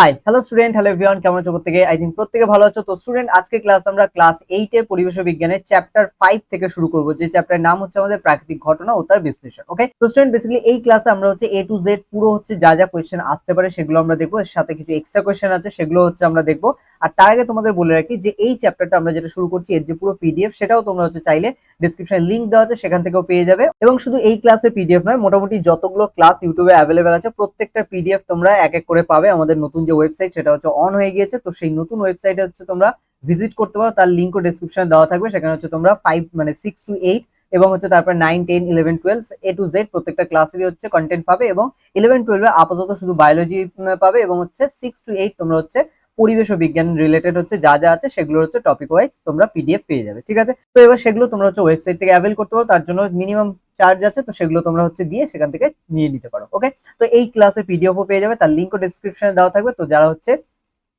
Hi hello student hello everyone কেমন আছো প্রত্যেকে? আই থিঙ্ক প্রত্যেকে ভালো আছো? তো স্টুডেন্ট আজকে ক্লাস আমরা ক্লাস এইট এর পরিবেশ বিজ্ঞানের চ্যাপ্টার ফাইভ থেকে শুরু করব। যে চ্যাপ্টার নাম হচ্ছে আমাদের প্রাকৃতিক ঘটনা ও তার বিশ্লেষণ ওকে তো স্টুডেন্ট বেসিক্যালি এই ক্লাসে আমরা হচ্ছে এ টু জেড পুরো হচ্ছে যা যা কোয়েশ্চেন আসতে পারে সেগুলো আমরা দেখব। এর সাথে কিছু এক্সট্রা কোয়েশ্চেন আছে, সেগুলো হচ্ছে আমরা দেখব। আর তার আগে তোমাদের বলে রাখি যে এই চ্যাপ্টারটা আমরা যেটা শুরু করছি, এর যে পুরো পিডিএফ সেটাও তোমরা হচ্ছে চাইলে ডিসক্রিপশনে লিংক দেওয়া আছে, সেখান থেকেও পেয়ে যাবে। এবং শুধু এই ক্লাসের পিডিএফ নয়, মোটামুটি যতগুলো ক্লাস ইউটিউবে অ্যাভেলেবেল আছে, প্রত্যেকটা পিডিএফ তোমরা এক এক করে পাবে আমাদের নতুন যে ওয়েবসাইট সেটা হচ্ছে অন হয়ে গিয়েছে, তো সেই নতুন ওয়েবসাইটে হচ্ছে তোমরা ভিজিট করতে পারো। তার লিঙ্কও ডিসক্রিপশনে দেওয়া থাকবে। সেখানে হচ্ছে তোমরা ফাইভ মানে সিক্স টু এইট এবং হচ্ছে তারপর nine ten eleven twelve A to Z প্রত্যেকটা ক্লাসেরই হচ্ছে কন্টেন্ট পাবে এবং ইলেভেন টুয়েলভে আপাতত শুধু বায়োলজি পাবে এবং হচ্ছে সিক্স টু এইট তোমরা হচ্ছে পরিবেশ ও বিজ্ঞান রিলেটেড হচ্ছে যা যা আছে সেগুলো হচ্ছে টপিক ওয়াইজ তোমরা পিডিএফ পেয়ে যাবে। ঠিক আছে? তো এবার সেগুলো তোমরা হচ্ছে ওয়েবসাইট থেকে অ্যাভেল করতে পারো। তার জন্য মিনিমাম চার্জ আছে, তো সেগুলো তোমরা হচ্ছে দিয়ে সেখান থেকে নিয়ে নিতে পারো ওকে তো এই ক্লাসের পিডিএফও পেয়ে যাবে, তার লিঙ্কও ডিসক্রিপশনে দেওয়া থাকবে, তো যারা হচ্ছে,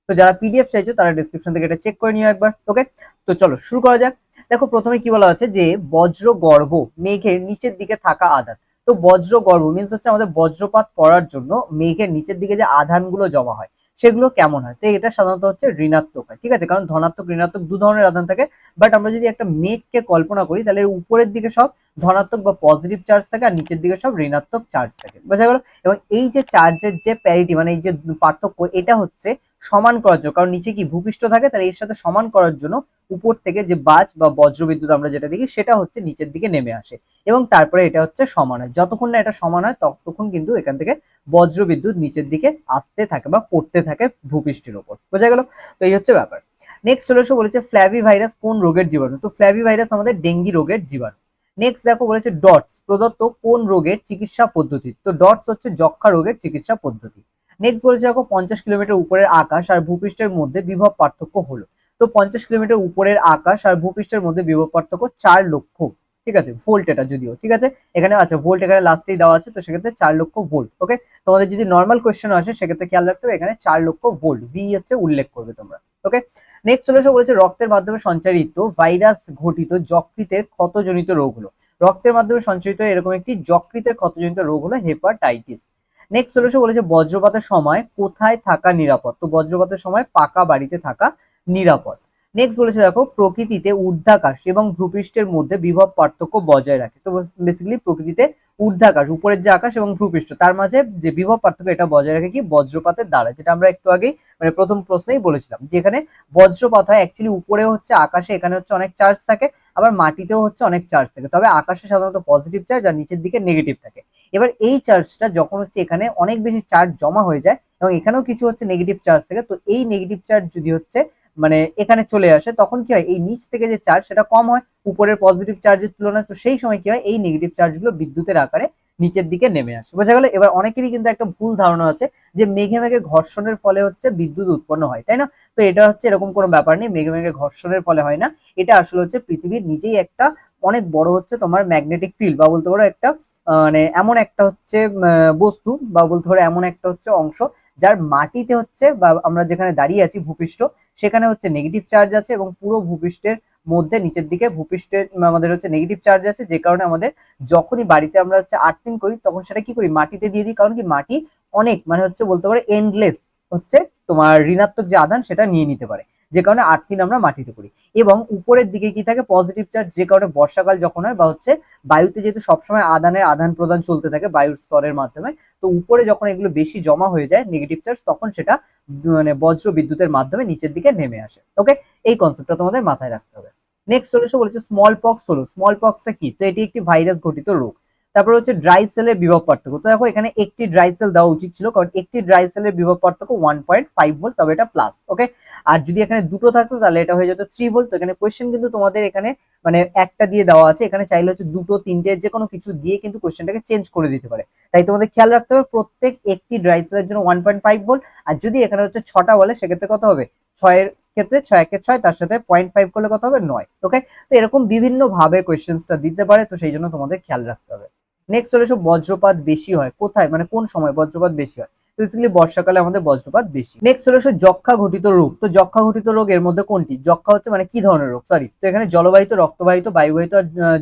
তো যারা পিডিএফ চাইছো, তারা ডিসক্রিপশন থেকে এটা চেক করে নিও একবার ওকে তো চলো, শুরু করা যাক। দেখো, প্রথমে কি বলা আছে যে, বজ্র গর্ভ, মেঘের নিচের দিকে থাকা আধান। তো বজ্র গর্ভ মিনস হচ্ছে আমাদের বজ্রপাত পড়ার জন্য মেঘের নিচের দিকে যে আধানগুলো জমা হয় সেগুলো কেমন হয়? তো এটা সাধারণত হচ্ছে ঋণাত্মক হয়, ঠিক আছে? কারণ ধনাত্মক, ঋণাত্মক দু ধরনের আধান থাকে। বাট আমরা যদি একটা মেঘকে কল্পনা করি, তাহলে উপরের দিকে সব ধনাত্মক বা পজিটিভ চার্জ থাকে আর নিচের দিকে সব ঋণাত্মক চার্জ থাকে। বোঝা গেল? এবং এই যে চার্জের যে প্যারিটি মানে এই যে পার্থক্য, এটা হচ্ছে সমান করার জন্য। কারণ নিচে কি ভূপৃষ্ঠ থাকে, তাহলে এর সাথে সমান করার জন্য উপর থেকে যে বাজ বা বজ্রবিদ্যুৎ আমরা যেটা দেখি, সেটা হচ্ছে নিচের দিকে নেমে আসে। এবং তারপরে এটা হচ্ছে সমান হয়। যতক্ষণ না এটা সমান হয়, ততক্ষণ কিন্তু এখান থেকে বজ্রবিদ্যুৎ নিচের দিকে আসতে থাকে বা পড়তে থাকে। ভূপৃষ্ঠের ওপর বোঝা গেল? তো এই হচ্ছে ব্যাপার। নেক্সট চলে বলেছে ফ্ল্যাভি ভাইরাস কোন রোগের জীবাণু? তো ফ্ল্যাভি ভাইরাস আমাদের ডেঙ্গি রোগের জীবাণু। নেক্সট দেখো বলেছে ডটস, প্রদত্ত কোন রোগের চিকিৎসা পদ্ধতি? তো ডটস হচ্ছে যক্ষা রোগের চিকিৎসা পদ্ধতি। নেক্সট বলেছে দেখো পঞ্চাশ কিলোমিটার উপরের আকাশ আর ভূপৃষ্ঠের মধ্যে বিভব পার্থক্য হলো। তো পঞ্চাশ কিলোমিটার উপরের আকাশ আর ভূপৃষ্ঠের মধ্যে বিভব পার্থক্য চার লক্ষ। ঠিক আছে? ভোল্ট এটা যদিও, ঠিক আছে? এখানে আচ্ছা ভোল্ট এখানে লাস্টেই দেওয়া আছে, তো সেক্ষেত্রে চার লক্ষ ভোল্ট ওকে তোমাদের যদি নর্মাল কোয়েশ্চেন আসে, সেক্ষেত্রে খেয়াল রাখতে হবে, এখানে চার লক্ষ ভোল্ট ভি হচ্ছে উল্লেখ করবে তোমরা ওকে নেক্সট চলে এসে, বলেছে রক্তের মাধ্যমে সঞ্চারিত ভাইরাস ঘটিত যকৃতের ক্ষতজনিত রোগ হলো। রক্তের মাধ্যমে সঞ্চারিত এরকম একটি যকৃতের ক্ষতজনিত রোগ হলো হেপাটাইটিস নেক্সট চলে এসে, বলেছে বজ্রপাতের সময় কোথায় থাকা নিরাপদ? তো বজ্রপাতের সময় পাকা বাড়িতে থাকা নিরাপদ। নেক্সট বলেছে দেখো, প্রকৃতিতে ঊর্ধ্বাকাশ এবং ভূপৃষ্ঠের মধ্যে বিভব পার্থক্য বজায় রাখে। তো বেসিক্যালি প্রকৃতিতে ঊর্ধ্বাকাশ, উপরের যে আকাশ এবং ভূপৃষ্ঠ, তার মাঝে যে বিভব পার্থক্য এটা বজায় রাখে কি? বজ্রপাতের দ্বারা, যেটা আমরা একটু আগেই মানে প্রথম প্রশ্নেই বলেছিলাম। যেখানে বজ্রপাত হয় অ্যাকচুয়ালি উপরে হচ্ছে আকাশে, এখানে হচ্ছে অনেক চার্জ থাকে, আবার মাটিতেও হচ্ছে অনেক চার্জ থাকে। তবে আকাশে সাধারণত পজিটিভ চার্জ আর নিচের দিকে নেগেটিভ থাকে। এবার এই চার্জটা যখন হচ্ছে এখানে অনেক বেশি চার্জ জমা হয়ে যায় এবং এখানেও কিছু হচ্ছে নেগেটিভ চার্জ থেকে। তো এই নেগেটিভ চার্জ যদি হচ্ছে মানে এখানে চলে আসে, তখন কি হয়? এই নিচ থেকে যে চার্জ সেটা কম হয়, উপরের পজিটিভ চার্জের তুলনায়। তো সেই সময় কি হয়? এই নেগেটিভ চার্জগুলো বিদ্যুতের আকারে নিচের দিকে নেমে আসে। বোঝা গেল? এবার অনেকেরই কিন্তু একটা ভুল ধারণা আছে যে মেঘে মেঘে ঘর্ষণের ফলে হচ্ছে বিদ্যুৎ উৎপন্ন হয়, তাই না? তো এটা হচ্ছে এরকম কোনো ব্যাপার নেই, মেঘে মেঘে ঘর্ষণের ফলে হয় না। এটা আসলে হচ্ছে পৃথিবীর নিজেই একটা অনেক বড় হচ্ছে তোমার ম্যাগনেটিক ফিল্ড বা বলতে পারো একটা মানে এমন একটা হচ্ছে বস্তু বা বলতে পারো এমন একটা হচ্ছে অংশ যার মাটিতে হচ্ছে বা আমরা যেখানে দাঁড়িয়ে আছি ভূপৃষ্ঠ, সেখানে হচ্ছে নেগেটিভ চার্জ আছে এবং পুরো ভূপৃষ্ঠের মধ্যে নিচের দিকে ভূপৃষ্ঠের আমাদের হচ্ছে নেগেটিভ চার্জ আছে যে কারণে আমাদের যখনই বাড়িতে আমরা হচ্ছে আর্থিং করি তখন সেটা কি করি? মাটিতে দিয়ে দিই। কারণ কি? মাটি অনেক মানে হচ্ছে বলতে পারো এন্ডলেস হচ্ছে তোমার ঋণাত্মক যে আদান সেটা নিয়ে নিতে পারে। যে কারণে আর্থিন আমরা মাটিতে করি। এবং উপরের দিকে কি থাকে? পজিটিভ চার্জ যে কারণে বর্ষাকাল যখন হয় বা হচ্ছে বায়ুতে যেহেতু সবসময় আদানের আদান প্রদান চলতে থাকে বায়ুর স্তরের মাধ্যমে, তো উপরে যখন এগুলো বেশি জমা হয়ে যায় নেগেটিভ চার্জ তখন সেটা মানে বজ্র বিদ্যুতের মাধ্যমে নিচের দিকে নেমে আসে। ওকে এই কনসেপ্টটা তোমাদের মাথায় রাখতে হবে। নেক্সট চলে বলেছে স্মল পক্স হলো। স্মল পক্সটা কি? তো এটি একটি ভাইরাস ঘটিত রোগ। তারপর হচ্ছে ড্রাই সেলের বিভব পার্থক্য। তো দেখো এখানে একটি ড্রাই সেল দেওয়া উচিত ছিল, কারণ একটি ড্রাই সেলের বিভব পার্থক্য ওয়ান পয়েন্ট ফাইভ ভোল্ট তবে এটা প্লাস ওকে আর যদি এখানে দুটো থাকতো, তাহলে এটা হয়ে যেত থ্রি ভোল্ট তো এখানে কোয়েশ্চেন কিন্তু তোমাদের এখানে মানে একটা দিয়ে দেওয়া আছে। এখানে চাইলে হচ্ছে দুটো, তিনটে, যে কোনো কিছু দিয়ে কিন্তু কোয়েশ্চেনটাকে চেঞ্জ করে দিতে পারে। তাই তোমাদের খেয়াল রাখতে হবে, প্রত্যেক একটি ড্রাই সেলের জন্য ওয়ান পয়েন্ট ফাইভ ভোল্ট আর যদি এখানে হচ্ছে ছটা বলে, সেক্ষেত্রে কত হবে? ছয়ের ক্ষেত্রে ছয় একে ছয়, তার সাথে পয়েন্ট ফাইভ করলে কত হবে? নয়। ওকে তো এরকম বিভিন্ন ভাবে কোয়েশ্চেন্সটা দিতে পারে, তো সেই জন্য তোমাদের খেয়াল রাখতে হবে। নেক্সট চলে এসো বজ্রপাত বেশি হয়। কোথায়? মানে কোন সময় বজ্রপাত বেশি হয়? বেসিক্যালি বর্ষাকালে আমাদের বজ্রপাত বেশি। নেক্সট এসো যক্ষা ঘটিত রোগ। তো যক্ষা ঘটিত রোগ এর মধ্যে কোনটি? যক্ষা হচ্ছে মানে কি ধরনের রোগ? সরি তো এখানে জলবাহিত, রক্তবাহিত, বায়ুবাহিত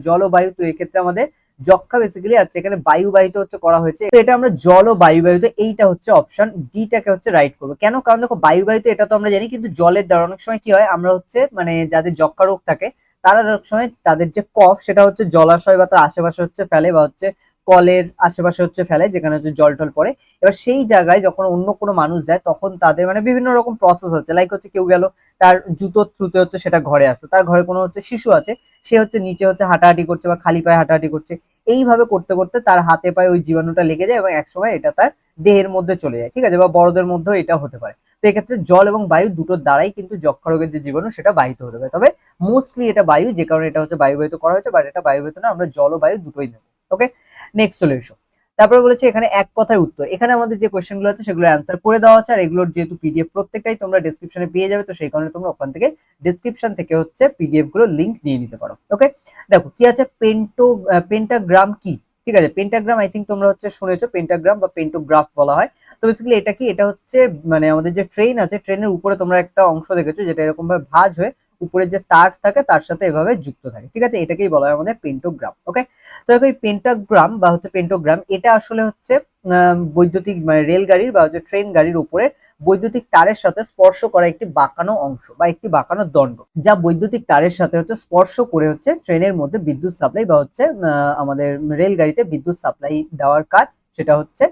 জলবায়ু, তো এক্ষেত্রে আমাদের যক্ষা বেসিক্যালি আছে এখানে বায়ু বাহিত হচ্ছে করা হয়েছে, তো এটা আমরা জল ও বায়ু বাহিত, এইটা হচ্ছে অপশন ডিটাকে হচ্ছে রাইট করব। কেন? কারণ দেখো, বায়ু বাহিত এটা তো আমরা জানি, কিন্তু জলের দ্বারা অনেক সময় কি হয়, আমরা হচ্ছে মানে যাদের যক্ষা রোগ থাকে, তারা অনেক সময় তাদের যে কফ সেটা হচ্ছে জলাশয় বা তার আশেপাশে হচ্ছে ফেলে বা হচ্ছে কলের আশেপাশে হচ্ছে ফেলে যেখানে হচ্ছে জল টল পড়ে। এবার সেই জায়গায় যখন অন্য কোনো মানুষ যায়, তখন তাদের মানে বিভিন্ন রকম প্রসেস আছে। লাইক হচ্ছে কেউ গেল, তার জুতোর থ্রুতে হচ্ছে সেটা ঘরে আসলো। তার ঘরে কোনো হচ্ছে শিশু আছে, সে হচ্ছে নিচে হচ্ছে হাঁটাহাঁটি করছে বা খালি পায়ে হাঁটাহাঁটি করছে। এইভাবে করতে করতে তার হাতে পায়ে ওই জীবাণুটা লেগে যায় এবং একসময় এটা তার দেহের মধ্যে চলে যায়, ঠিক আছে? বা বড়দের মধ্যেও এটা হতে পারে। তো এক্ষেত্রে জল এবং বায়ু দুটোর দ্বারাই কিন্তু যক্ষা রোগের যে জীবাণু, সেটা বাহিত হতে পারে। তবে মোস্টলি এটা বায়ু, যে কারণে এটা হচ্ছে বায়ুবাহিত করা হয়েছে বাট এটা বায়ুবাহিত না, আমরা জল ও বায়ু দুটোই নেব ওকে নেক্সট এসো তারপরে বলেছে এখানে এক কথায় উত্তর। এখানে আমাদের যে কোয়েশ্চেনগুলো আছে সেগুলো অ্যান্সার করে দেওয়া আছে, আর এগুলোর যেহেতু পিডিএফ প্রত্যেকটাই তোমরা ডেসক্রিপশনে পেয়ে যাবে, তো সেই কারণে তোমরা ওখান থেকে ডেসক্রিপশন থেকে হচ্ছে পিডিএফগুলো লিংক নিয়ে নিতে পারো। ওকে দেখো, কি আছে? পেন্টো পেন্টাগ্রাম কি? ঠিক আছে? পেন্টাগ্রাম আই থিঙ্ক তোমরা হচ্ছে শুনেছো পেন্টাগ্রাম বা পেন্টোগ্রাফ বলা হয়। তো বেসিক্যালি এটা কি? এটা হচ্ছে মানে আমাদের যে ট্রেন আছে ট্রেনের উপরে তোমরা একটা অংশ দেখেছ, যেটা এরকম ভাবে ভাঁজ হয়ে উপরে যে তার থাকে, তার সাথে এভাবে যুক্ত থাকে। ঠিক আছে? এটাকেই বলা হয় আমাদের পেন্টোগ্রাম ওকে তো এই পেন্টাগ্রাম বা হচ্ছে পেন্টোগ্রাম এটা আসলে হচ্ছে বৈদ্যুতিক মানে রেলগাড়ির বা হচ্ছে ট্রেন গাড়ির উপরে বৈদ্যুতিক তারের সাথে স্পর্শ করা একটি বাঁকানো অংশ বা একটি বাঁকানো দণ্ড, যা বৈদ্যুতিক তারের সাথে হচ্ছে স্পর্শ করে হচ্ছে ট্রেনের মধ্যে বিদ্যুৎ সাপ্লাই বা হচ্ছে আমাদের রেলগাড়িতে বিদ্যুৎ সাপ্লাই দেওয়ার কাজ, সেটা হচ্ছে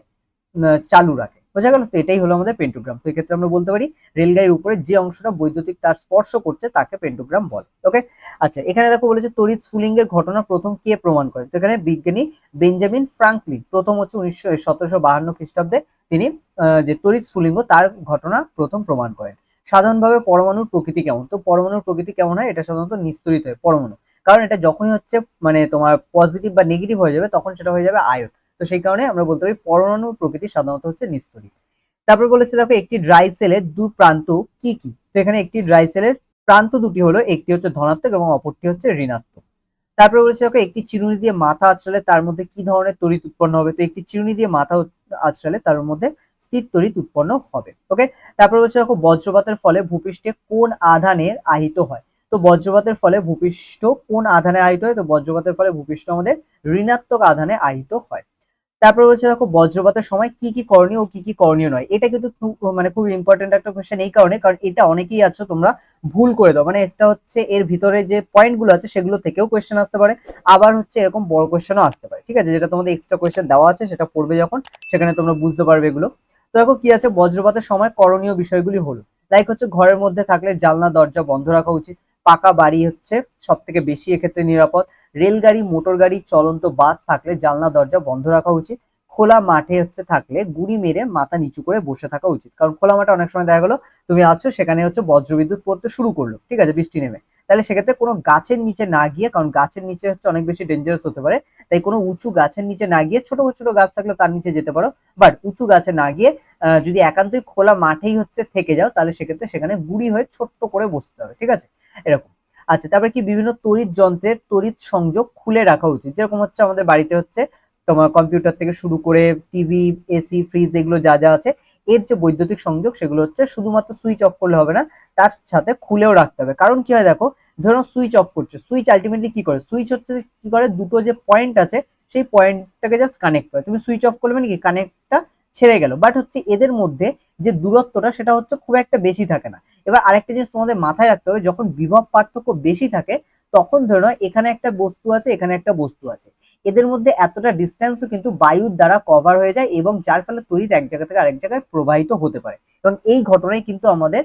চালু রাখে। বোঝা গেল? তো এটাই হলো আমাদের পেন্টোগ্রাম তো এক্ষেত্রে আমরা বলতে পারি, রেলগাড়ির উপরে যে অংশটা বৈদ্যুতিক তার স্পর্শ করছে, তাকে পেন্টোগ্রাম বলে ওকে আচ্ছা এখানে দেখো বলেছে, তড়িৎ স্ফুলিঙ্গের ঘটনা প্রথম কে প্রমাণ করে? তো এখানে বিজ্ঞানী বেঞ্জামিন ফ্রাঙ্কলিন, প্রথম হচ্ছে উনিশশো সতেরোশো বাহান্ন খ্রিস্টাব্দে তিনি যে তড়িৎ স্ফুলিঙ্গ তার ঘটনা প্রথম প্রমাণ করেন। সাধারণভাবে পরমাণুর প্রকৃতি কেমন? তো পরমাণুর প্রকৃতি কেমন হয়? এটা সাধারণত নিস্তরিত হয়, পরমাণু। কারণ এটা যখনই হচ্ছে মানে তোমার পজিটিভ বা নেগেটিভ হয়ে যাবে, তখন সেটা হয়ে যাবে আয়ন তো সেই কারণে আমরা বলতে পারি পরমাণু প্রকৃতি সাধারণত হচ্ছে নিস্তরিত তারপর বলেছে দেখো একটি ড্রাই সেলের দু প্রান্ত কি কি? তো এখানে একটি ড্রাই সেলের প্রান্ত দুটি হলো, একটি হচ্ছে ধনাত্মক এবং অপরটি হচ্ছে ঋণাত্মক। তারপরে বলেছে দেখো একটি চিরুনি দিয়ে মাথা আঁচড়ালে তার মধ্যে কি ধরনের তড়িৎ উৎপন্ন হবে? তো একটি চিরুনি দিয়ে মাথা আছড়ালে তার মধ্যে স্থির তড়িৎ উৎপন্ন হবে ওকে তারপর বলছে দেখো বজ্রপাতের ফলে ভূপৃষ্ঠে কোন আধানের আহিত হয়? তো বজ্রপাতের ফলে ভূপৃষ্ঠ কোন আধানে আহিত হয়? তো বজ্রপাতের ফলে ভূপৃষ্ঠ আমাদের ঋণাত্মক আধানে আহিত হয়। তারপর বলছে, দেখো, বজ্রপাতের সময় কি কি করণীয় ও কি কি করণীয় নয়। এটা কিন্তু মানে খুব ইম্পর্টেন্ট একটা কোয়েশ্চেন এই কারণে, কারণ এটা অনেকেই আছো, তোমরা ভুল করে দাও। মানে একটা হচ্ছে এর ভিতরে যে পয়েন্টগুলো আছে, সেগুলো থেকেও কোশ্চেন আসতে পারে। আবার হচ্ছে এরকম বড় কোশ্চেনও আসতে পারে। ঠিক আছে? যেটা তোমাদের এক্সট্রা কোশ্চেন দেওয়া আছে, সেটা পড়বে যখন, সেখানে তোমরা বুঝতে পারবে এগুলো। তো দেখো, কি আছে? বজ্রপাতের সময় করণীয় বিষয়গুলি হলো লাইক হচ্ছে ঘরের মধ্যে থাকলে জানলা, দরজা বন্ধ রাখা উচিত। পাকা বাড়ি হচ্ছে সব থেকে বেশি এক্ষেত্রে নিরাপদ। রেলগাড়ি মোটর গাড়ি চলন্ত বাস থাকলে জানলা, দরজা বন্ধ রাখা উচিত। খোলা মাঠে হচ্ছে থাকলে গুড়ি মেরে মাথা নিচু করে বসে থাকা উচিত। কারণ খোলা মাঠে অনেক সময় দেখা গেলো, তুমি আছো, সেখানে হচ্ছে বজ্রবিদ্যুৎ পড়তে শুরু করল, ঠিক আছে, বৃষ্টি নেমে। তাহলে সেক্ষেত্রে কোনো গাছের নিচে না গিয়ে, কারণ গাছের নিচে হচ্ছে অনেক বেশি ডেঞ্জারাস হতে পারে, তাই কোনো উঁচু গাছের নিচে না গিয়ে, ছোট ছোট গাছ থাকলে তার নিচে যেতে পারো বাট উঁচু গাছে না গিয়ে যদি একান্তই খোলা মাঠেই হচ্ছে থেকে যাও, তাহলে সেক্ষেত্রে সেখানে গুড়ি হয়ে ছোট্ট করে বসতে হবে, ঠিক আছে? এরকম। আচ্ছা তারপরে কি বিভিন্ন তড়িৎ যন্ত্রের তড়িৎ সংযোগ খুলে রাখা উচিত? যেরকম হচ্ছে আমাদের বাড়িতে হচ্ছে তোমার কম্পিউটার থেকে শুরু করে টিভি এসি ফ্রিজ এগুলো যা যা আছে, এর যে বৈদ্যুতিক সংযোগ সেগুলো হচ্ছে শুধুমাত্র সুইচ অফ করলে হবে না, তার সাথে খুলেও রাখতে হবে। কারণ কি হয় দেখো, ধরো সুইচ অফ করছে সুইচ আলটিমেটলি কি করে? সুইচ হচ্ছে কি করে? দুটো যে পয়েন্ট আছে, সেই পয়েন্টটাকে জাস্ট কানেক্ট করে। তুমি সুইচ অফ করলে মানে কি? কানেক্টটা ছেড়ে গেল। বাট হচ্ছে এদের মধ্যে যে দূরত্বটা, সেটা হচ্ছে খুব একটা বেশি থাকে না। এবার আরেকটা জিনিস তোমাদের মাথায় রাখতে হবে, যখন বিভব পার্থক্য বেশি থাকে, তখন ধরে নাও এখানে একটা বস্তু আছে, এখানে একটা বস্তু আছে। এদের মধ্যে এতটা ডিস্টেন্সও কিন্তু বায়ুর দ্বারা কভার হয়ে যায় এবং যার ফলে তড়িৎ এক জায়গা থেকে আরেক জায়গায় প্রবাহিত হতে পারে। এবং এই ঘটনায় কিন্তু আমাদের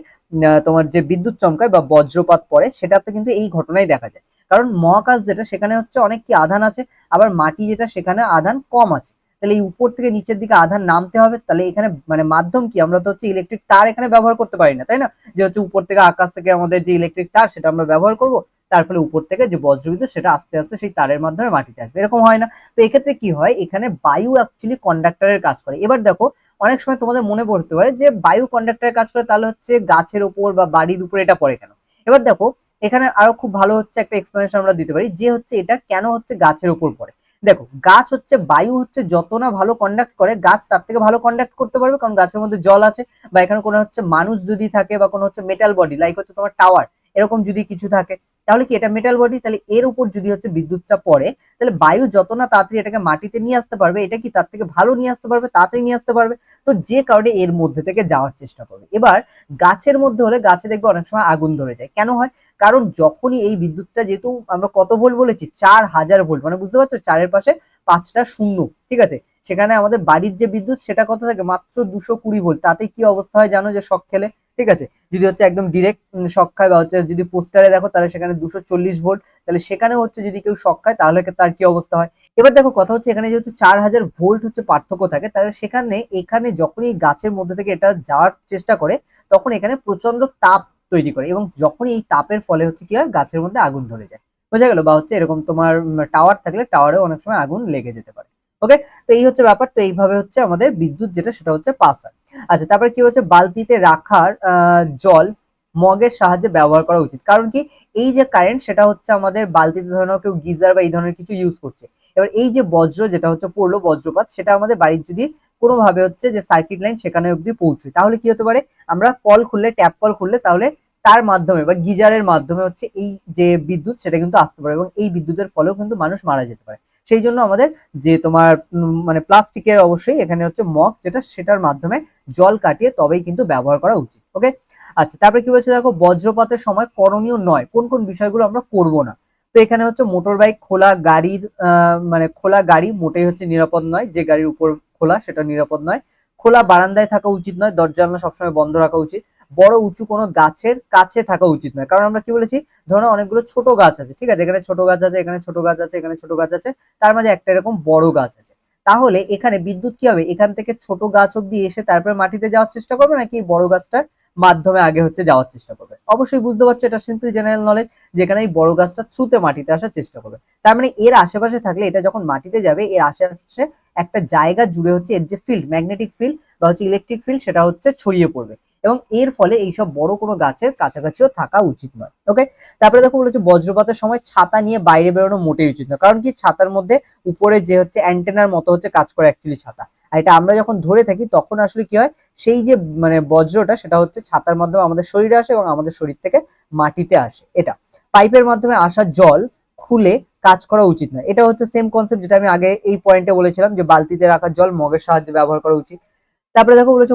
তোমার যে বিদ্যুৎ চমকায় বা বজ্রপাত পড়ে, সেটাতে কিন্তু এই ঘটনাই দেখা যায়। কারণ মহাকাশ যেটা, সেখানে হচ্ছে অনেক কি আধান আছে, আবার মাটি যেটা, সেখানে আধান কম আছে। তাহলে এই উপর থেকে নিচের দিকে আধান নামতে হবে, তাহলে এখানে মানে মাধ্যম কি? আমরা তো হচ্ছে ইলেকট্রিক তার এখানে ব্যবহার করতে পারি না, তাই না? যে হচ্ছে উপর থেকে আকাশ থেকে আমাদের যে ইলেকট্রিক তার সেটা আমরা ব্যবহার করব, তার ফলে উপর থেকে যে বজ্রবিদ্যুৎ সেটা আস্তে আস্তে সেই তারের মাধ্যমে মাটিতে আসবে। এরকম হয় না। তো এক্ষেত্রে কি হয়? এখানে বায়ু অ্যাকচুয়ালি কন্ডাক্টরের কাজ করে। এবার দেখো, অনেক সময় তোমাদের মনে পড়তে পারে যে বায়ু কন্ডাক্টরের কাজ করে, তাহলে হচ্ছে গাছের উপর বা বাড়ির উপর এটা পড়ে কেন? এবার দেখো, এখানে আরও খুব ভালো হচ্ছে একটা এক্সপ্লেনেশন আমরা দিতে পারি, যে হচ্ছে এটা কেন হচ্ছে গাছের উপর পড়ে। দেখো, গাছ হচ্ছে বায়ু হচ্ছে যত না ভালো কন্ডাক্ট করে, গাছ তার থেকে ভালো কন্ডাক্ট করতে পারবে, কারণ গাছের মধ্যে জল আছে, বা এখানে কোনো হচ্ছে মানুষ যদি থাকে বা কোনো হচ্ছে মেটাল বডি লাইক হচ্ছে তোমার টাওয়ার এরকম যদি কিছু থাকে, তাহলে কি এটা মেটাল বডি তাহলে এর উপর যদি হচ্ছে বিদ্যুৎটা পড়ে, তাহলে বায়ু যত না তাড়াতাড়ি এটাকে মাটিতে নিয়ে আসতে পারবে, এটা কি তার থেকে ভালো নিয়ে আসতে পারবে, তাড়াতাড়ি নিয়ে আসতে পারবে? তো যে কারণে এর মধ্যে থেকে যাওয়ার চেষ্টা করবে। এবার গাছের মধ্যে হলে গাছে দেখবে অনেক সময় আগুন ধরে যায়। কেন হয়? কারণ যখনই এই বিদ্যুৎটা যেহেতু আমরা কত ভোল্ট বলেছি? চার হাজার ভোল্ট মানে বুঝতে পারছ? চারের পাশে পাঁচটা শূন্য, ঠিক আছে? সেখানে আমাদের বাড়ির যে বিদ্যুৎ, সেটা কত থাকে? মাত্র দুশো কুড়ি ভোল্ট তাতে কি অবস্থা হয় জানো যে শক খেলে? ঠিক আছে? যদি হচ্ছে একদম ডিরেক্ট শক খায় বা হচ্ছে যদি পোস্টারে দেখো তাহলে সেখানে দুশো চল্লিশ ভোল্ট তাহলে সেখানে হচ্ছে যদি কেউ শক খায় তাহলে তার কি অবস্থা হয়? এবার দেখো কথা হচ্ছে এখানে যেহেতু চার হাজার ভোল্ট হচ্ছে পার্থক্য থাকে, তাহলে সেখানে, এখানে যখনই গাছের মধ্যে থেকে এটা যাওয়ার চেষ্টা করে, তখন এখানে প্রচণ্ড তাপ তৈরি করে এবং যখনই এই তাপের ফলে হচ্ছে কি হয়? গাছের মধ্যে আগুন ধরে যায়। বোঝা গেল? বা হচ্ছে এরকম তোমার টাওয়ার থাকলে টাওয়ারে অনেক সময় আগুন লেগে যেতে পারে। ওকে তো এই হচ্ছে ব্যাপার, তো এইভাবে হচ্ছে আমাদের বিদ্যুৎ যেটা, সেটা হচ্ছে পাস হয়। আচ্ছা তারপরে কি হচ্ছে? বালতিতে রাখার জল মগের সাহায্যে ব্যবহার করা উচিত। কারণ কি? এই যে কারেন্ট সেটা হচ্ছে আমাদের বালতিতে ধরে কেউ গিজার বা এই ধরনের কিছু ইউজ করছে। এবার এই যে বজ্র, যেটা হচ্ছে পড়ল বজ্রপাত, সেটা আমাদের বাড়ির যদি কোনোভাবে হচ্ছে যে সার্কিট লাইন সেখানে অবধি পৌঁছয়, তাহলে কি হতে পারে? আমরা কল খুললে ট্যাপ কল খুললে তাহলে তার মাধ্যমে বা গিজারের মাধ্যমে হচ্ছে এই যে বিদ্যুৎ সেটা কিন্তু আসতে পারে এবং এই বিদ্যুতের ফলেও কিন্তু মানুষ মারা যেতে পারে। সেই জন্য আমাদের যে তোমার মানে প্লাস্টিকের অবশ্যই এখানে হচ্ছে মগ যেটা সেটার মাধ্যমে জল কাটিয়ে তবেই কিন্তু ব্যবহার করা উচিত, ওকে? আচ্ছা তারপরে কি বলছে দেখো, বজ্রপাতের সময় করণীয় নয়, কোন কোন বিষয়গুলো আমরা করব না। তো এখানে হচ্ছে মোটর বাইক খোলা গাড়ির মানে খোলা গাড়ি মোটেই হচ্ছে নিরাপদ নয়, যে গাড়ির উপর খোলা সেটা নিরাপদ নয়। খোলা বারান্দায় থাকা উচিত নয়, দরজা সবসময় বন্ধ রাখা উচিত। বড় উঁচু কোনো গাছের কাছে থাকা উচিত নয়। কারণ আমরা কি বলেছি? ধরো অনেকগুলো ছোট গাছ আছে, ঠিক আছে? এখানে ছোট গাছ আছে, এখানে ছোট গাছ আছে, এখানে ছোট গাছ আছে, তার মাঝে একটা এরকম বড় গাছ আছে। তাহলে এখানে বিদ্যুৎ কি হবে? এখান থেকে ছোট গাছ অব্দি এসে তারপরে মাটিতে যাওয়ার চেষ্টা করবে নাকি বড় গাছটার মাধ্যমে আগে হচ্ছে যাওয়ার চেষ্টা করবে। অবশ্যই বুঝতে পারছ এটা সিম্পল জেনারেল নলেজ যেখানে এই বড় গাছটা থ্রুতে মাটিতে আসার চেষ্টা করবে। তার মানে এর আশেপাশে থাকলে এটা যখন মাটিতে যাবে, এর আশেপাশে একটা জায়গা জুড়ে হচ্ছে এর যে ফিল্ড ম্যাগনেটিক ফিল্ড বা হচ্ছে ইলেকট্রিক ফিল্ড সেটা হচ্ছে ছড়িয়ে পড়বে। এবং এর ফলে এইসব বড় কোনো গাছের কাছাকাছিও থাকা উচিত নয় ওকে তারপরে দেখো বলেছে বজ্রপাতের সময় ছাতা নিয়ে বাইরে বেরোনো মোটেই উচিত নয়, কারণ কি ছাতার মধ্যে উপরে যে হচ্ছে অ্যান্টেনার মতো হচ্ছে কাজ করে অ্যাকচুয়ালি ছাতা। আর এটা আমরা যখন ধরে থাকি তখন আসলে কি হয়, সেই যে মানে বজ্রটা সেটা হচ্ছে ছাতার মাধ্যমে আমাদের শরীরে আসে এবং আমাদের শরীর থেকে মাটিতে আসে, এটা। পাইপের মাধ্যমে আসা জল খুলে কাজ করা উচিত নয়, এটা হচ্ছে সেম কনসেপ্ট যেটা আমি আগে এই পয়েন্টে বলেছিলাম যে বালতিতে রাখা জল মগের সাহায্যে ব্যবহার করা উচিত। তারপরে দেখো বলেছে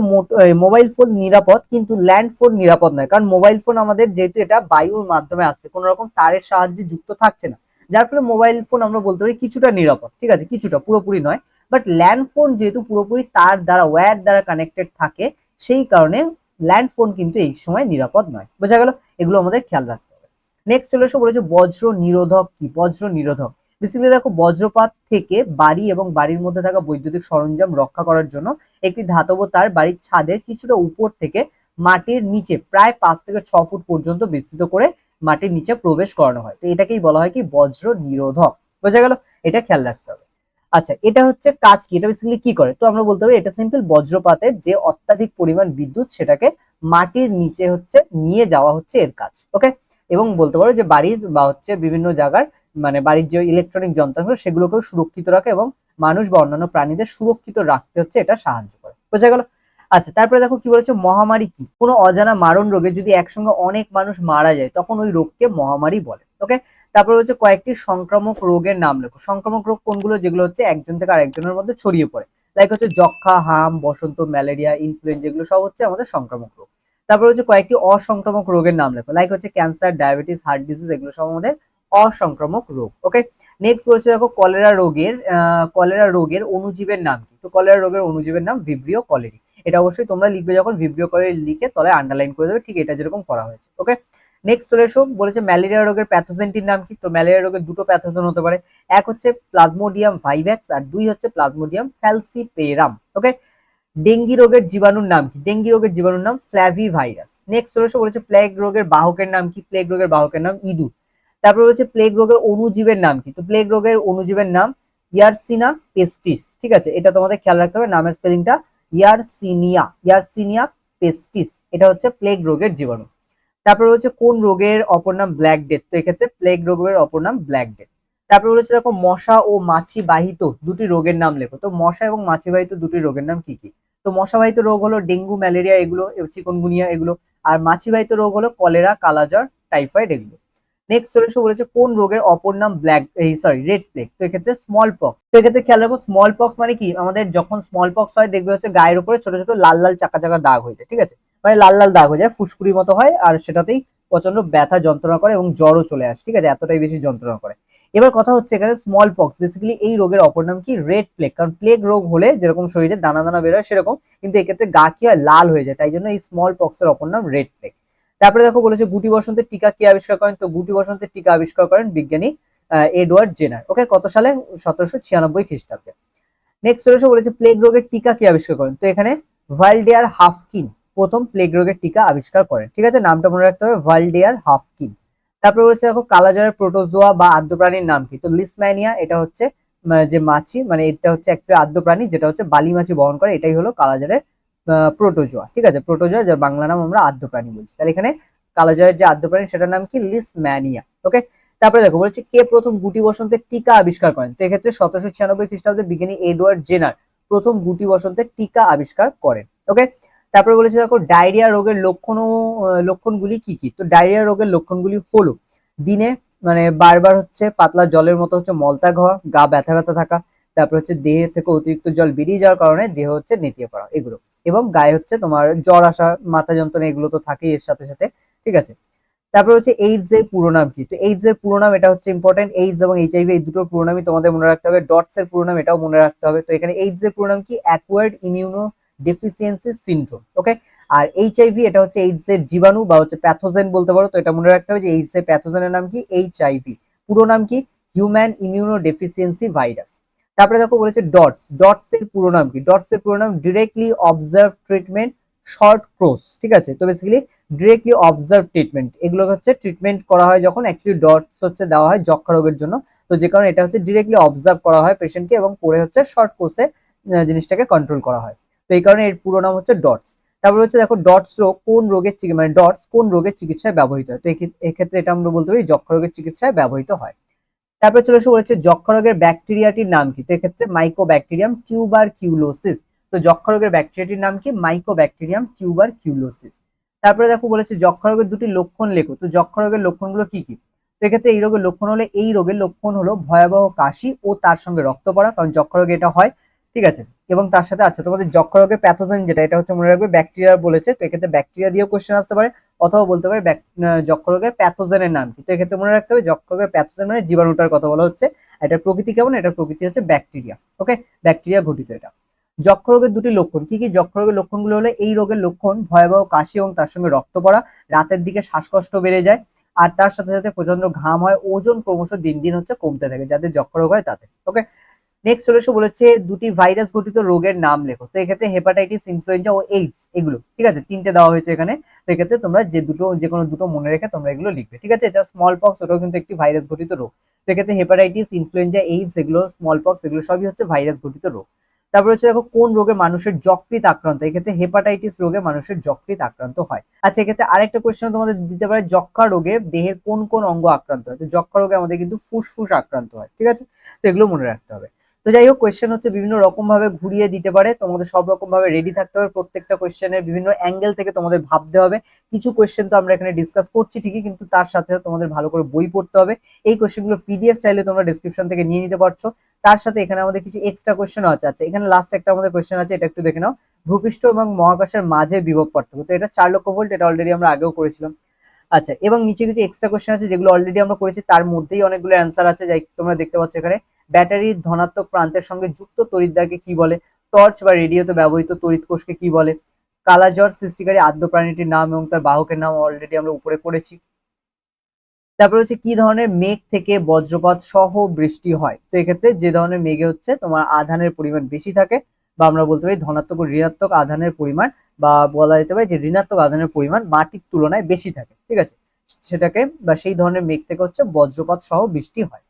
মোবাইল ফোন নিরাপদ, কিন্তু ল্যান্ড ফোন নিরাপদ নয়। কারণ মোবাইল ফোন আমাদের যেহেতু এটা বায়ুর মাধ্যমে আসছে কোনো রকম তারের সাহায্যে যুক্ত থাকছে না। যার ফলে মোবাইল ফোন আমরা বলতে পারি কিছুটা নিরাপদ, ঠিক আছে? কিছুটা, পুরোপুরি নয়। বাট ল্যান্ড ফোন যেহেতু পুরোপুরি তার দ্বারা ওয়্যার দ্বারা কানেক্টেড থাকে, সেই কারণে ল্যান্ড ফোন কিন্তু এই সময় নিরাপদ নয়। বোঝা গেল? এগুলো আমাদের খেয়াল রাখতে হবে। নেক্সট চলে এসে বলেছে বজ্র নিরোধক কি? বজ্র নিরোধক। বেসিক্যালি দেখো বজ্রপাত থেকে বাড়ি এবং বাড়ির মধ্যে থাকা বৈদ্যুতিক সরঞ্জাম রক্ষা করার জন্য একটি ধাতব তার বাড়ির ছাদের কিছুটা উপর থেকে মাটির নিচে প্রায় পাঁচ থেকে ছ ফুট পর্যন্ত বিস্তৃত করে মাটির নিচে প্রবেশ করানো হয়। তো এটাকেই বলা হয় কি বজ্র নিরোধক। বোঝা গেল? এটা খেয়াল রাখতে হবে। আচ্ছা এটা হচ্ছে কাজ কি? এটা বেসিক্যালি কি করে? তো আমরা বলতে পারি এটা সিম্পল বজ্রপাতের যে অত্যাধিক পরিমাণ বিদ্যুৎ সেটাকে মাটির নিচে হচ্ছে নিয়ে যাওয়া হচ্ছে এর কাজ ওকে এবং বলতে পারো যে বাড়ির বা হচ্ছে বিভিন্ন জায়গার মানে বাড়ির যে ইলেকট্রনিক যন্ত্রাংশ সেগুলোকেও সুরক্ষিত রাখে এবং মানুষ বা অন্যান্য প্রাণীদের সুরক্ষিত রাখতে হচ্ছে এটা সাহায্য করে। বোঝা গেল? আচ্ছা তারপরে দেখো কি বলেছে? মহামারী কি? কোনো অজানা মারণ রোগে যদি একসঙ্গে অনেক মানুষ মারা যায়, তখন ওই রোগকে মহামারী বলে। ওকে তারপর হচ্ছে কয়েকটি সংক্রামক রোগের নাম লেখো। সংক্রামক রোগ কোনগুলো? যেগুলো হচ্ছে একজন থেকে আরেকজনের মধ্যে ছড়িয়ে পড়ে। লাইক হচ্ছে যক্ষা হাম, বসন্ত, ম্যালেরিয়া ইনফ্লুয়েঞ্জা এগুলো সব হচ্ছে আমাদের সংক্রামক রোগ। তারপর হচ্ছে কয়েকটি অসংক্রামক রোগের নাম লেখো। লাইক হচ্ছে ক্যান্সার, ডায়াবেটিস, হার্ট ডিজিজ, এগুলো সব আমাদের অসংক্রামক রোগ। ওকে নেক্সট বলছে দেখো কলেরা রোগের কলেরা রোগের অনুজীবের নাম কি? তো কলেরা রোগের অনুজীবের নাম ভিব্রিও কলেরি। এটা অবশ্যই তোমরা লিখবে যখন ভিব্রিও কলেরি লিখে তলায় আন্ডারলাইন করে দেবে, ঠিক এটা যেরকম করা হয়েছে। ওকে নেক্সট চলে এসো বলেছে ম্যালেরিয়া রোগের প্যাথোজেনটির নাম কি? তো ম্যালেরিয়া রোগের দুটো প্যাথোজেন হতে পারে, এক হচ্ছে প্লাজমোডিয়াম ভাইভ্যাক্স আর দুই হচ্ছে প্লাজমোডিয়াম ফ্যালসিপেরাম ওকে ডেঙ্গি রোগের জীবাণুর নাম কি? ডেঙ্গি রোগের জীবাণুর নাম ফ্ল্যাভি ভাইরাস নেক্সট চলে এসো বলেছে প্লেগ রোগের বাহকের নাম কি? প্লেগ রোগের বাহকের নাম ইঁদুর। তারপর হচ্ছে প্লেগ রোগের অনুজীবের নাম কি? তো প্লেগ রোগের অনুজীবের নাম ইয়ারসিনা পেস্টিস ঠিক আছে? এটা তোমাদের খেয়াল রাখতে হবে, নামের স্পেলিংটা ইয়ারসিনিয়া ইয়ারসিনিয়া পেস্টিস এটা হচ্ছে প্লেগ রোগের জীবাণু। তারপর রয়েছে কোন রোগের অপর নাম ব্ল্যাক ডেথ তো এক্ষেত্রে প্লেগ রোগের অপর নাম ব্ল্যাক ডেথ তারপরে রয়েছে দেখো, মশা ও মাছি বাহিত দুটি রোগের নাম লেখো। তো মশা এবং মাছি বাহিত দুটি রোগের নাম কি কি? তো মশাবাহিত রোগ হলো ডেঙ্গু, ম্যালেরিয়া, এগুলো, চিকনগুনিয়া, এগুলো। আর মাছিবাহিত রোগ হলো কলেরা কালাজ্বর টাইফয়েড, এগুলো। নেক্সট চলে বলেছে কোন রোগের অপর নাম ব্ল্যাক সরি রেড প্লেগ তো এক্ষেত্রে স্মল পক্স তো এক্ষেত্রে খেয়াল রাখো স্মল পক্স মানে কি? আমাদের যখন স্মল পক্স হয়, দেখবে হচ্ছে গায়ের উপরে ছোট ছোট লাল লাল চাকা চাকা দাগ হয়ে যায়, ঠিক আছে? মানে লাল লাল দাগ হয়ে যায় ফুসকুড়ির মতো হয়, আর সেটাতেই প্রচণ্ড ব্যথা যন্ত্রণা করে এবং জ্বরও চলে আসে, ঠিক আছে? এতটাই বেশি যন্ত্রণা করে। এবার কথা হচ্ছে এখানে স্মল পক্স বেসিক্যালি এই রোগের অপর নাম কি? রেড প্লেগ কারণ প্লেগ রোগ হলে যেরকম শরীরে দানা দানা বেরোয় সেরকম, কিন্তু এক্ষেত্রে গা কি হয়? লাল হয়ে যায়, তাই জন্য এই স্মল পক্সের অপর নাম রেড প্লেগ তারপরে দেখো বলেছে গুটি বসন্তের টিকা কে আবিষ্কার করেন? তো গুটি বসন্তের টিকা আবিষ্কার করেন বিজ্ঞানী এডওয়ার্ড জেনার। ওকে, কত সালে? সতেরোশো ছিয়ানব্বই খ্রিস্টাব্দে। নেক্সট চলে বলেছে প্লেগ রোগের টিকা কে আবিষ্কার করেন? তো এখানে ভালডেয়ার হাফকিন প্রথম প্লেগ রোগের টিকা আবিষ্কার করেন। ঠিক আছে? নামটা মনে রাখতে হবে ভালডেয়ার হাফকিন তারপরে বলেছে দেখো কালাজ্বরের প্রোটোজোয়া বা আদ্য প্রাণীর নাম কি? তো লিসম্যানিয়া এটা হচ্ছে যে মাছি মানে এটা হচ্ছে অ্যাকচুয়ালি আদ্য প্রাণী যেটা হচ্ছে বালি মাছি বহন করে, এটাই হলো কালাজ্বরের প্রোটোজোয়া ঠিক আছে? প্রোটোজোয়া যার বাংলা নাম আমরা আদ্য প্রাণী বলছি। তাহলে এখানে কালাজ্বরের যে আদ্য প্রাণী সেটার নাম কি? লিসম্যানিয়া ওকে তারপরে দেখো, বলছে কে প্রথম গুটি বসন্তের টিকা আবিষ্কার করেন? তো এক্ষেত্রে সতেরোশো ছিয়ানব্বই খ্রিস্টাব্দে বিজ্ঞানী এডওয়ার্ড জেনার প্রথম গুটি বসন্তের টিকা আবিষ্কার করেন ওকে তারপরে বলেছে দেখো, ডায়রিয়া রোগের লক্ষণ লক্ষণগুলি কি কি? তো ডায়রিয়া রোগের লক্ষণগুলি হলো, দিনে মানে বারবার হচ্ছে পাতলা জলের মতো হচ্ছে মলত্যাগ হওয়া, গা ব্যথা ব্যথা থাকা, তারপর হচ্ছে দেহে থেকে অতিরিক্ত জল বেরিয়ে যাওয়ার কারণে দেহ হচ্ছে নেতিয়ে পড়া, এগুলো। এবং গায়ে হচ্ছে তোমার জ্বর আসা, মাথা যন্ত্রণা, এগুলো তো থাকেই এর সাথে সাথে, ঠিক আছে? তারপর হচ্ছে এইডস এর পুরো নাম কি? তো এইডস এর পুরো নাম এটা হচ্ছে ইম্পর্টেন্ট এইডস এবং এইচআইভি এই দুটোর পুরো নামই তোমাদের মনে রাখতে হবে ডটস এর পুরো নাম এটাও মনে রাখতে হবে। তো এখানে এইডস এর পুরো নাম কি? Acquired immuno deficiency syndrome okay আর এইচআইভি এটা হচ্ছে এইডস এর জীবাণু বা হচ্ছে প্যাথোজেন বলতে পারো, তো এটা মনে রাখতে হবে যে এইডস এর প্যাথোজেনের নাম কি? এইচআইভি পুরো নাম কি? হিউম্যান ইমিউনো ডেফিসিয়েন্সি ভাইরাস তারপরে দেখো বলেছে ডটস ডটস এর পুরো নাম কি? ডটস এর পুরো নাম directly observed treatment short course ঠিক আছে? তো বেসিক্যালি ডিরেক্টলি অবজার্ভ ট্রিটমেন্ট এগুলো হচ্ছে ট্রিটমেন্ট করা হয় যখন অ্যাকচুয়ালি ডটস হচ্ছে দেওয়া হয় যক্ষা রোগের জন্য। তো যে কারণে এটা হচ্ছে ডিরেক্টলি অবজার্ভ করা হয় পেশেন্টকে এবং পরে হচ্ছে শর্ট কোর্সে জিনিসটাকে কন্ট্রোল করা হয়। তো এই কারণে এর পুরো নাম হচ্ছে ডটস তারপরে হচ্ছে দেখো ডটস রোগ কোন রোগের মানে ডটস কোন রোগের চিকিৎসায় ব্যবহৃত হয়? তো এক্ষে- এক্ষেত্রে এটা আমরা বলতে পারি যক্ষা রোগের চিকিৎসায় ব্যবহৃত হয়। তারপরে চলে এসে বলেছে যক্ষা রোগের ব্যাকটেরিয়াটির নাম কি? তো এক্ষেত্রে মাইকোব্যাকটেরিয়াম টিউবার কিউলোসিস তো যক্ষা রোগের ব্যাকটেরিয়াটির নাম কি? মাইকোব্যাকটেরিয়াম টিউবার কিউলোসিস তারপরে দেখো বলেছে যক্ষা রোগের দুটি লক্ষণ লেখো। তো যক্ষা রোগের লক্ষণগুলো কি কি? এক্ষেত্রে এই রোগের লক্ষণ হলে এই রোগের লক্ষণ হলো ভয়াবহ কাশি ও তার সঙ্গে রক্ত পড়া। কারণ যক্ষা রোগে এটা হয়। ঠিক আছে? এবং তার সাথে আছে তোমাদের যক্ষা রোগের প্যাথোজেন যেটা এটা হচ্ছে মনে রাখবে ব্যাকটেরিয়া বলেছে তো এক্ষেত্রে ব্যাকটেরিয়া দিয়েও কোশ্চেন আসতে পারে অথবা বলতে পারে আহ, প্যাথোজেনের নাম কি? তো এক্ষেত্রে মনে রাখতে হবে যক্ষা রোগের প্যাথোজেন মানে জীবাণুটার কথা বলা হচ্ছে এটার প্রকৃতি কেমন? এটার প্রকৃতি হচ্ছে ব্যাকটেরিয়া ওকে ব্যাকটেরিয়া ঘটিত এটা। যক্ষা রোগের দুটি লক্ষণ কি কি যক্ষা রোগের লক্ষণগুলো হলো এই রোগের লক্ষণ ভয়াবহ কাশি এবং তার সঙ্গে রক্ত পড়া রাতের দিকে শ্বাসকষ্ট বেড়ে যায় আর তার সাথে সাথে প্রচণ্ড ঘাম হয় ওজন ক্রমশ দিন দিন হচ্ছে কমতে থাকে যাদের যক্ষা রোগ হয় তাদের ওকে নেক্সট চলে এসে বলেছে, দুটি ভাইরাস ঘটিত রোগের নাম লেখো। তো এক্ষেত্রে হেপাটাইটিস ইনফ্লুয়েঞ্জা ও এইডস এগুলো, ঠিক আছে? তিনটে দেওয়া হয়েছে এখানে। তো এক্ষেত্রে তোমরা যে দুটো, যে কোনো দুটো মনে রেখে তোমরা এগুলো লিখবে, ঠিক আছে? যা স্মল পক্স ওটাও কিন্তু একটি ভাইরাস ঘটিত রোগ। তো এক্ষেত্রে হেপাটাইটিস ইনফ্লুয়েঞ্জা এইডস এগুলো স্মল পক্স এগুলো সবই হচ্ছে ভাইরাস ঘটিত রোগ। তারপর হচ্ছে দেখো, কোন রোগে মানুষের যকৃত আক্রান্ত? এক্ষেত্রে হেপাটাইটিস রোগে মানুষের যকৃত আক্রান্ত হয়। আচ্ছা এক্ষেত্রে আরেকটা কোয়েশ্চেন তোমাদের দিতে পারে যক্ষা রোগে দেহের কোন কোন অঙ্গ আক্রান্ত হয়? তো যক্ষা রোগে আমাদের কিন্তু ফুসফুস আক্রান্ত হয়, ঠিক আছে? তো এগুলো মনে রাখতে হবে। তো যাই হোক কোয়েশ্চেন হচ্ছে বিভিন্ন রকম ভাবে ঘুরিয়ে দিতে পারে। তোমাদের সব রকম ভাবে রেডি থাকতে হবে। প্রত্যেকটা কোয়েশ্চেনের বিভিন্ন অ্যাঙ্গেল থেকে তোমাদের ভাবতে হবে। কিছু কোয়েশ্চেন তো আমরা এখানে ডিসকাস করছি ঠিকই, কিন্তু তার সাথে তোমাদের ভালো করে বই পড়তে হবে। এই কোয়েশ্চেনগুলো পিডিএফ চাইলে তোমরা ডিসক্রিপশন থেকে নিয়ে নিতে পারছ। তার সাথে এখানে আমাদের কিছু এক্সট্রা কোয়েশ্চেনও আছে। আচ্ছা এখানে লাস্ট একটা আমাদের কোয়েশ্চেন আছে, এটা একটু দেখে নাও। ভূপৃষ্ঠ এবং মহাকাশের মাঝে বিভব পার্থক্য। তো এটা চার লক্ষ ভোল্ট এটা অলরেডি আমরা আগেও করেছিলাম। আচ্ছা এবং নিচে কিছু এক্সট্রা কোশ্চেন আছে যেগুলো অলরেডি আমরা করেছি, তার মধ্যেই অনেকগুলো অ্যান্সার আছে, যাই তোমরা দেখতে পাচ্ছ এখানে। ব্যাটারির ধনাত্মক প্রান্তের সঙ্গে যুক্ত তড়িৎদ্বারকে কি বলে? টর্চ বা রেডিওতে ব্যবহৃত তড়িৎ কোষকে কি বলে? কালাজ্বর সৃষ্টিকারী আদ্য প্রাণীটির নাম এবং তার বাহকের নাম অলরেডি আমরা উপরে করেছি। তারপরে হচ্ছে কি ধরনের মেঘ থেকে বজ্রপাত সহ বৃষ্টি হয়? তো এক্ষেত্রে যে ধরনের মেঘে হচ্ছে তোমার আধানের পরিমাণ বেশি থাকে বা আমরা বলতে পারি ধনাত্মক ও ঋণাত্মক আধানের পরিমাণ বা বলা যেতে পারে যে ঋণাত্মক আধানের পরিমাণ মাটির তুলনায় বেশি থাকে, ঠিক আছে? সেটাকে বা সেই ধরনের মেঘ থেকে হচ্ছে বজ্রপাত সহ বৃষ্টি হয়।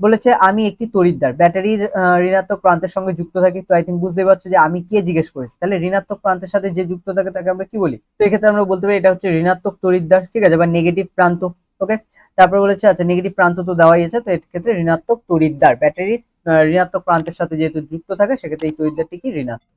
বলেছে, আমি একটি তড়িৎদ্বার ব্যাটারির ঋণাত্মক প্রান্তের সঙ্গে যুক্ত থাকি। তো আই থিঙ্ক বুঝতে পারছ যে আমি কে জিজ্ঞেস করেছি? তাহলে ঋণাত্মক প্রান্তের সাথে যে যুক্ত থাকে তাকে আমরা কি বলি? তো এক্ষেত্রে আমরা বলতে পারি এটা হচ্ছে ঋণাত্মক তড়িৎদ্বার ঠিক আছে? বা নেগেটিভ প্রান্ত ওকে তারপর বলেছে আচ্ছা নেগেটিভ প্রান্ত তো দেওয়াই আছে। তো এক্ষেত্রে ঋণাত্মক তড়িৎদ্বার ব্যাটারির ঋণাত্মক প্রান্তের সাথে যেহেতু যুক্ত থাকে, সেক্ষেত্রে এই তড়িৎদ্বারটি কি ঋণাত্মক।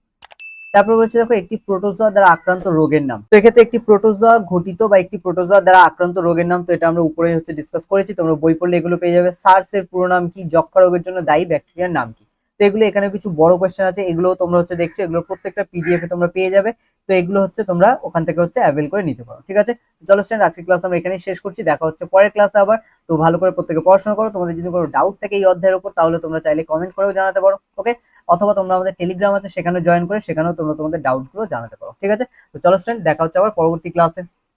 তারপর বলছে, দেখো, একটি প্রোটোজোয়া দ্বারা আক্রান্ত রোগের নাম। তো এক্ষেত্রে একটি প্রোটোজোয়া ঘটিত বা একটি প্রোটোজোয়া দ্বারা আক্রান্ত রোগের নাম, তো এটা আমরা উপরে হচ্ছে ডিসকাস করেছি। তোমরা বই পড়লে এগুলো পেয়ে যাবে। সার্স এর পুরো নাম কি? যক্ষা রোগের জন্য দায়ী, ব্যাকটেরিয়ার নাম কি? তো এগুলো এখানে কিছু বড় কোয়েশ্চেন আছে এগুলো তোমরা হচ্ছে দেখছ এগুলো প্রত্যেকটা পিডিএফ এ তোমরা পেয়ে যাবে। তো এগুলো হচ্ছে তোমরা ওখান থেকে হচ্ছে অ্যাভেল করে নিতে পারো, ঠিক আছে? চলো স্টুডেন্ট আজকের ক্লাস আমরা এখানেই শেষ করছি, দেখা হচ্ছে পরের ক্লাসে আবার। তো ভালো করে প্রত্যেকে পড়াশোনা করো, তোমাদের যদি কোনো ডাউট থাকে এই অধ্যায়ের উপর, তাহলে তোমরা চাইলে কমেন্ট করেও জানাতে পারো ওকে অথবা তোমরা আমাদের টেলিগ্রাম আছে সেখানে জয়েন করে, সেখানেও তোমরা তোমাদের ডাউটগুলো জানাতে পারো, ঠিক আছে? তো চলো স্টুডেন্ট দেখা হচ্ছে আবার পরবর্তী ক্লাসে